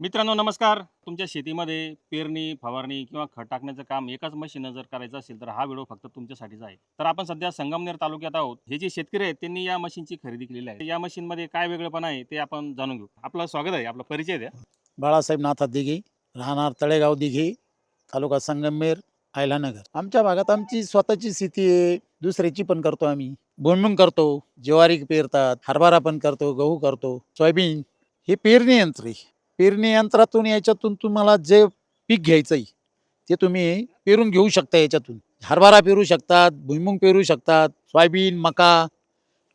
मित्रांनो नमस्कार. तुमच्या शेतीमध्ये पेरणी फवारणी किंवा खत टाकण्याचं काम एकाच मशीनं जर करायचं असेल तर हा व्हिडिओ फक्त तुमच्यासाठीच आहे. तर आपण सध्या संगमनेर तालुक्यात आहोत. हे जे शेतकरी आहेत त्यांनी या मशीनची खरेदी केलेली आहे. या मशीनमध्ये काय वेगळेपण आहे ते आपण जाणून घेऊ. आपलं स्वागत आहे आपला परिचय द्या. बाळासाहेब नाथा दिघे राहणार तळेगाव दिघे तालुका संगमेर आयलानगर आमच्या भागात आमची स्वतःची शेती आहे दुसऱ्याची पण करतो आम्ही. भुईमुग करतो ज्वारी पेरतात हरभरा पण करतो गहू करतो सोयाबीन. हे पेरणी यंत्र आहे. पेरणी यंत्रातून याच्यातून तुम्हाला जे पीक घ्यायचं आहे ते तुम्ही पेरून घेऊ शकता याच्यातून. हरभरा पेरू शकतात भुईमुग पेरू शकतात सोयाबीन मका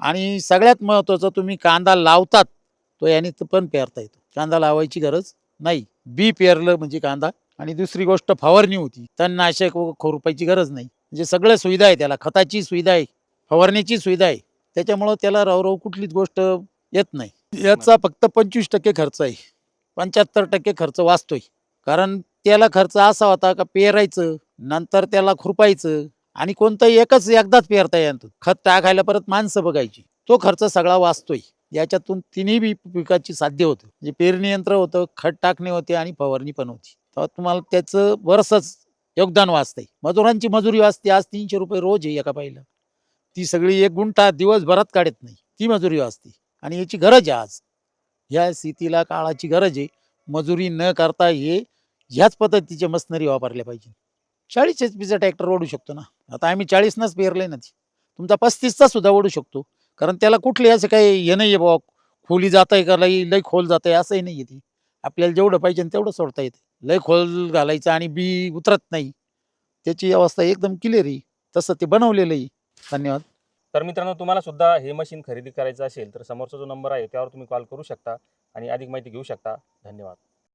आणि सगळ्यात महत्त्वाचं तुम्ही कांदा लावतात तो याने पण पेरता येतो. कांदा लावायची गरज नाही. बी पेरलं म्हणजे कांदा आणि दुसरी गोष्ट फवारणी होती. तणनाशक व खोरपायची गरज नाही. म्हणजे सगळ्या सुविधा आहे त्याला. खताची सुविधा आहे फवारणीची सुविधा आहे. त्याच्यामुळं त्याला रवरव कुठलीच गोष्ट येत नाही. याचा फक्त पंचवीस टक्के खर्च आहे. पंच्याहत्तर टक्के खर्च वाचतोय. कारण त्याला खर्च असा होता का पेरायचं नंतर त्याला खुरपायचं आणि कोणतंही एकच एकदाच पेरता येतो खत टाकायला परत माणसं बघायची. तो खर्च सगळा वाचतोय. याच्यातून तिन्ही बी पिकाची साध्य होतं. म्हणजे पेरणी यंत्र होतं खत टाकणे होते आणि फवारणी पण होती. तर तुम्हाला त्याचं बरंचसंच योगदान वाचतंय. मजुरांची मजुरी वाचते. आज तीनशे रुपये रोज आहे एका बाईला. ती सगळी एक गुंठा दिवसभरात काढत नाही. ती मजुरी वाचते. आणि याची गरज आहे आज. ह्या शेतीला काळाची गरज आहे. मजुरी न करता हे ह्याच पद्धतीचे मशनरी वापरल्या पाहिजे. चाळीस एच पीचा ट्रॅक्टर ओढू शकतो ना. आता आम्ही चाळीसनंच पेरले ना ती. तुमचा पस्तीसचा सुद्धा ओढू शकतो. कारण त्याला कुठले असं काही हे नाही आहे बुवा. खोली जात आहे का? लई लई खोल जात आहे असंही नाही आहे ती. आपल्याला जेवढं पाहिजे तेवढं सोडता येते. लई खोल घालायचं आणि बी उतरत नाही. त्याची अवस्था एकदम क्लिअर आहे. तसं ते बनवलेलं आहे धन्यवाद. तर मित्रांनो तुम्हाला सुद्धा हे मशीन खरेदी करायचं असेल तर समोरचा जो नंबर आहे त्यावर तुम्ही कॉल करू शकता आणि अधिक माहिती घेऊ शकता. धन्यवाद.